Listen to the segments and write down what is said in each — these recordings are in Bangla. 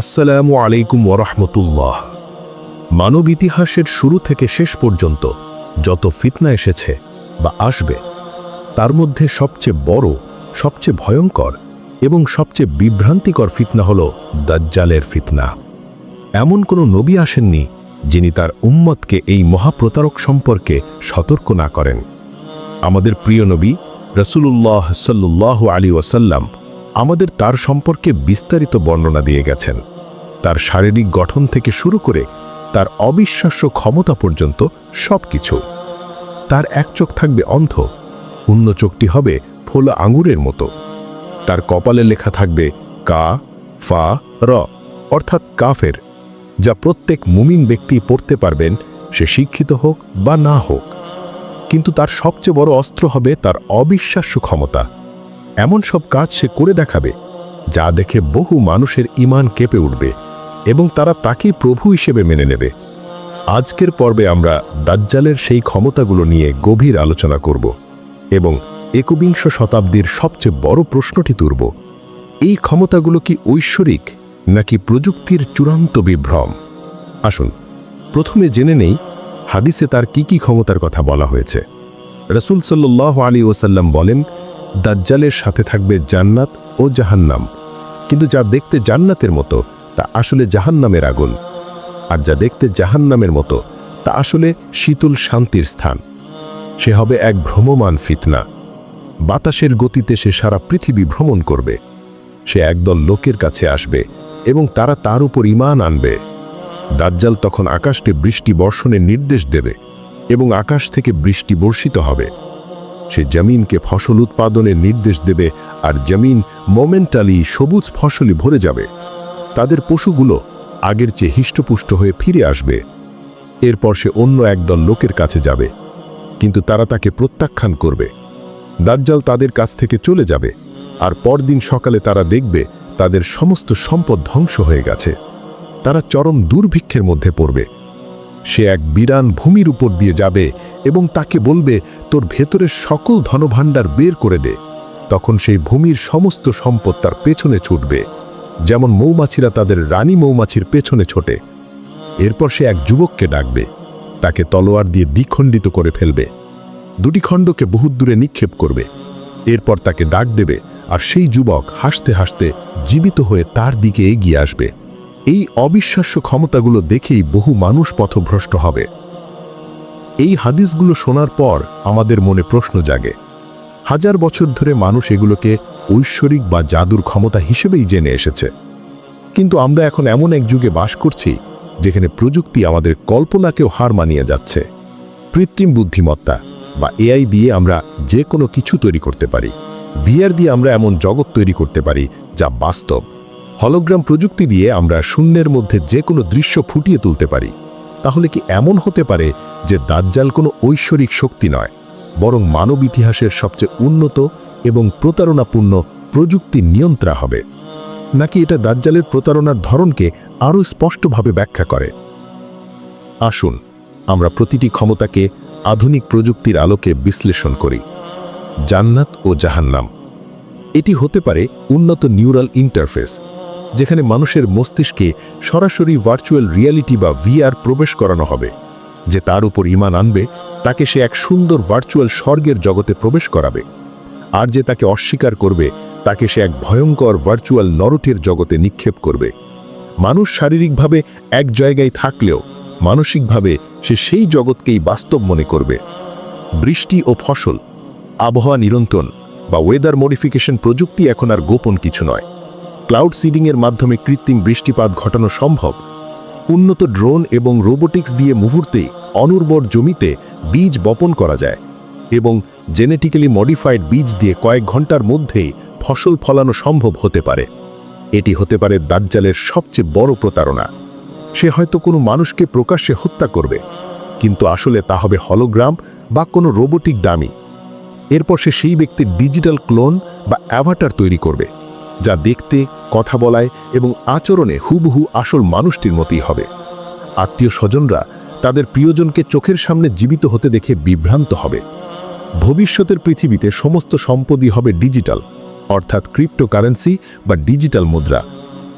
আসসালামু আলাইকুম ওরহমতুল্লাহ মানব ইতিহাসের শুরু থেকে শেষ পর্যন্ত যত ফিতনা এসেছে বা আসবে, তার মধ্যে সবচেয়ে বড়, সবচেয়ে ভয়ঙ্কর এবং সবচেয়ে বিভ্রান্তিকর ফিতনা হল দাজ্জালের ফিতনা। এমন কোনো নবী আসেননি যিনি তার উম্মতকে এই মহাপ্রতারক সম্পর্কে সতর্ক না করেন। আমাদের প্রিয় নবী রসুল্লাহ সাল্লাহ আলী ওয়াসাল্লাম আমাদের তার সম্পর্কে বিস্তারিত বর্ণনা দিয়ে গেছেন। তার শারীরিক গঠন থেকে শুরু করে তার অবিশ্বাস্য ক্ষমতা পর্যন্ত সব কিছু তার এক চোখ থাকবে অন্ধ, অন্য চোখটি হবে ফোলা আঙুরের মতো। তার কপালে লেখা থাকবে কা, ফা, র, অর্থাৎ কাফের, যা প্রত্যেক মুমিন ব্যক্তি পড়তে পারবেন, সে শিক্ষিত হোক বা না হোক। কিন্তু তার সবচেয়ে বড় অস্ত্র হবে তার অবিশ্বাস্য ক্ষমতা। এমন সব কাজ সে করে দেখাবে, যা দেখে বহু মানুষের ইমান কেঁপে উঠবে এবং তারা তাকেই প্রভু হিসেবে মেনে নেবে। আজকের পর্বে আমরা দাজ্জালের সেই ক্ষমতাগুলো নিয়ে গভীর আলোচনা করব এবং একবিংশ শতাব্দীর সবচেয়ে বড় প্রশ্নটি তুলব, এই ক্ষমতাগুলো কি ঐশ্বরিক নাকি প্রযুক্তির চূড়ান্ত বিভ্রম? আসুন, প্রথমে জেনে নেই হাদিসে তার কি কি ক্ষমতার কথা বলা হয়েছে। রসুল আলী ওসাল্লাম বলেন দাজ্জালের সাথে থাকবে জান্নাত ও জাহান্নাম। কিন্তু যা দেখতে জান্নাতের মতো, তা আসলে জাহান্নামের আগুন। আর যা দেখতে জাহান্নামের মতো, তা আসলে শীতল শান্তির স্থান। সে হবে এক ভ্রমমান ফিতনা। বাতাসের গতিতে সে সারা পৃথিবী ভ্রমণ করবে। সে একদল লোকের কাছে আসবে এবং তারা তার উপর ইমান আনবে। দাজ্জাল তখন আকাশকে বৃষ্টি বর্ষণের নির্দেশ দেবে এবং আকাশ থেকে বৃষ্টি বর্ষিত হবে। সে জমিনকে ফসল উৎপাদনের নির্দেশ দেবে আর জমিন মোমেন্টালি সবুজ ফসলি ভরে যাবে। তাদের পশুগুলো আগের চেয়ে হিষ্টপুষ্ট হয়ে ফিরে আসবে। এরপর সে অন্য একদল লোকের কাছে যাবে, কিন্তু তারা তাকে প্রত্যাখ্যান করবে। দাজ্জাল তাদের কাছ থেকে চলে যাবে আর পরদিন সকালে তারা দেখবে তাদের সমস্ত সম্পদ ধ্বংস হয়ে গেছে। তারা চরম দুর্ভিক্ষের মধ্যে পড়বে। সে এক বিরান ভূমির উপর দিয়ে যাবে এবং তাকে বলবে, তোর ভেতরের সকল ধনভাণ্ডার বের করে দে। তখন সেই ভূমির সমস্ত সম্পদ তার পেছনে ছুটবে। যেমন মৌমাছিরা তাদের রানী মৌমাছির পেছনে ছোটে। এরপর সে এক যুবককে ডাকবে। তাকে তলোয়ার দিয়ে দ্বিখণ্ডিত করে ফেলবে। দুটি খণ্ডকে বহুত দূরে নিক্ষেপ করবে। এরপর তাকে ডাক দেবে, আর সেই যুবক হাসতে হাসতে জীবিত হয়ে তার দিকে এগিয়ে আসবে। এই অবিশ্বাস্য ক্ষমতাগুলো দেখেই বহু মানুষ পথভ্রষ্ট হবে। এই হাদিসগুলো শোনার পর আমাদের মনে প্রশ্ন জাগে, হাজার বছর ধরে মানুষ এগুলোকে ঐশ্বরিক বা জাদুর ক্ষমতা হিসেবেই জেনে এসেছে। কিন্তু আমরা এখন এমন এক যুগে বাস করছি, যেখানে প্রযুক্তি আমাদের কল্পনাকেও হার মানিয়ে যাচ্ছে। কৃত্রিম বুদ্ধিমত্তা বা এআই দিয়ে আমরা যে কোনো কিছু তৈরি করতে পারি। ভিআর দিয়ে আমরা এমন জগৎ তৈরি করতে পারি, যা বাস্তব। হলোগ্রাম প্রযুক্তি দিয়ে আমরা শূন্যের মধ্যে যে কোনো দৃশ্য ফুটিয়ে তুলতে পারি। তাহলে কি এমন হতে পারে যে দাজ্জাল কোনো ঐশ্বরিক শক্তি নয়, বরং মানব ইতিহাসের সবচেয়ে উন্নত এবং প্রতারণাপূর্ণ প্রযুক্তি নিয়ন্ত্রা হবে? নাকি এটা দাজ্জালের প্রতারণার ধরনকে আরও স্পষ্টভাবে ব্যাখ্যা করে? আসুন, আমরা প্রতিটি ক্ষমতাকে আধুনিক প্রযুক্তির আলোকে বিশ্লেষণ করি। জান্নাত ও জাহান্নাম। এটি হতে পারে উন্নত নিউরাল ইন্টারফেস যেখানে মানুষের মস্তিষ্কে সরাসরি ভার্চুয়াল রিয়ালিটি বা ভিআর প্রবেশ করানো হবে, যে তার উপর ইমান আনবে, তাকে সে এক সুন্দর ভার্চুয়াল স্বর্গের জগতে প্রবেশ করাবে। আর যে তাকে অস্বীকার করবে, তাকে সে এক ভয়ঙ্কর ভার্চুয়াল নরটের জগতে নিক্ষেপ করবে। মানুষ শারীরিকভাবে এক জায়গায় থাকলেও, মানসিকভাবে সে সেই জগৎকেই বাস্তব মনে করবে। বৃষ্টি ও ফসল, আবহাওয়া নিরন্তন বা ওয়েদার মডিফিকেশন প্রযুক্তি এখন আর গোপন কিছু নয়। ক্লাউড সিডিংয়ের মাধ্যমে কৃত্রিম বৃষ্টিপাত ঘটানো সম্ভব। উন্নত ড্রোন এবং রোবোটিক্স দিয়ে মুহূর্তেই অনুর্বর জমিতে বীজ বপন করা যায় এবং জেনেটিক্যালি মডিফাইড বীজ দিয়ে কয়েক ঘণ্টার মধ্যেই ফসল ফলানো সম্ভব হতে পারে। এটি হতে পারে দাজ্জালের সবচেয়ে বড় প্রতারণা। সে হয়তো কোনো মানুষকে প্রকাশ্যে হত্যা করবে, কিন্তু আসলে তা হবে হলোগ্রাম বা কোনো রোবোটিক ডামি। এরপর সে সেই ব্যক্তির ডিজিটাল ক্লোন বা অ্যাভাটার তৈরি করবে। যা দেখতে, কথা বলায় এবং আচরণে হুবহু আসল মানুষটির মতোই হবে। আত্মীয় স্বজনরা তাদের প্রিয়জনকে চোখের সামনে জীবিত হতে দেখে বিভ্রান্ত হবে। ভবিষ্যতের পৃথিবীতে সমস্ত সম্পদই হবে ডিজিটাল, অর্থাৎ ক্রিপ্টোকারেন্সি বা ডিজিটাল মুদ্রা।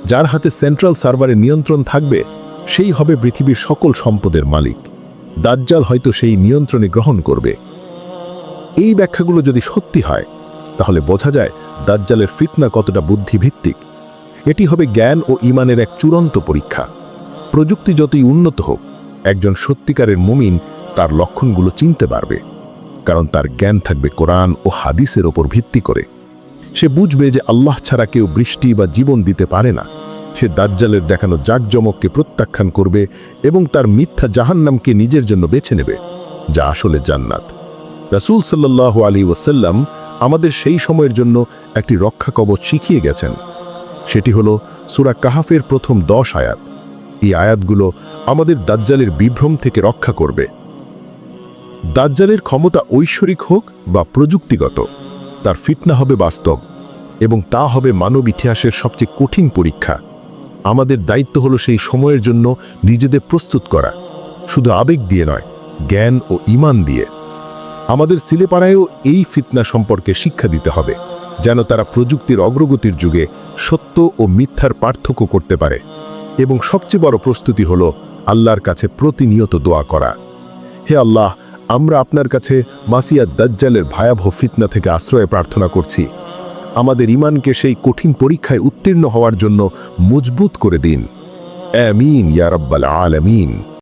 যার হাতে সেন্ট্রাল সার্ভারের নিয়ন্ত্রণ থাকবে, সেই হবে পৃথিবীর সকল সম্পদের মালিক। দাজ্জাল হয়তো সেই নিয়ন্ত্রণে গ্রহণ করবে। এই ব্যাখ্যাগুলো যদি সত্যি হয়, তাহলে বোঝা যায় দাজ্জালের ফিতনা কতটা বুদ্ধিভিত্তিক, এটি হবে জ্ঞান ও ইমানের এক চূড়ান্ত পরীক্ষা। প্রযুক্তি যতই উন্নত হোক, একজন সত্যিকারের মুমিন তার লক্ষণগুলো চিনতে পারবে, কারণ তার জ্ঞান থাকবে কোরআন ও হাদিসের ওপর ভিত্তি করে। সে বুঝবে যে আল্লাহ ছাড়া কেউ বৃষ্টি বা জীবন দিতে পারে না। সে দাজ্জালের দেখানো জাকজমককে প্রত্যাখ্যান করবে এবং তার মিথ্যা জাহান্নামকে নিজের জন্য বেছে নেবে, যা আসলে জান্নাত। রাসূল সাল্লাল্লাহু আলী ওসাল্লাম আমাদের সেই সময়ের জন্য একটি রক্ষা কবচ শিখিয়ে গেছেন। সেটি হল সুরা কাহাফের প্রথম দশ আয়াত। এই আয়াতগুলো আমাদের দাজ্জালের বিভ্রম থেকে রক্ষা করবে। দাজ্জালের ক্ষমতা ঐশ্বরিক হোক বা প্রযুক্তিগত, তার ফিটনা হবে বাস্তব এবং তা হবে মানব ইতিহাসের সবচেয়ে কঠিন পরীক্ষা। আমাদের দায়িত্ব হলো সেই সময়ের জন্য নিজেদের প্রস্তুত করা, শুধু আবেগ দিয়ে নয়, জ্ঞান ও ইমান দিয়ে। আমাদের সিলেপাড়ায়ও এই ফিতনা সম্পর্কে শিক্ষা দিতে হবে, যেন তারা প্রযুক্তির অগ্রগতির যুগে সত্য ও মিথ্যার পার্থক্য করতে পারে। এবং সবচেয়ে বড় প্রস্তুতি হল আল্লাহর কাছে প্রতিনিয়ত দোয়া করা। হে আল্লাহ, আমরা আপনার কাছে মাসিয়া দাজ্জালের ভয়াবহ ফিতনা থেকে আশ্রয়ে প্রার্থনা করছি। আমাদের ইমানকে সেই কঠিন পরীক্ষায় উত্তীর্ণ হওয়ার জন্য মজবুত করে দিন। আমিন, ইয়া রাব্বাল আলামিন।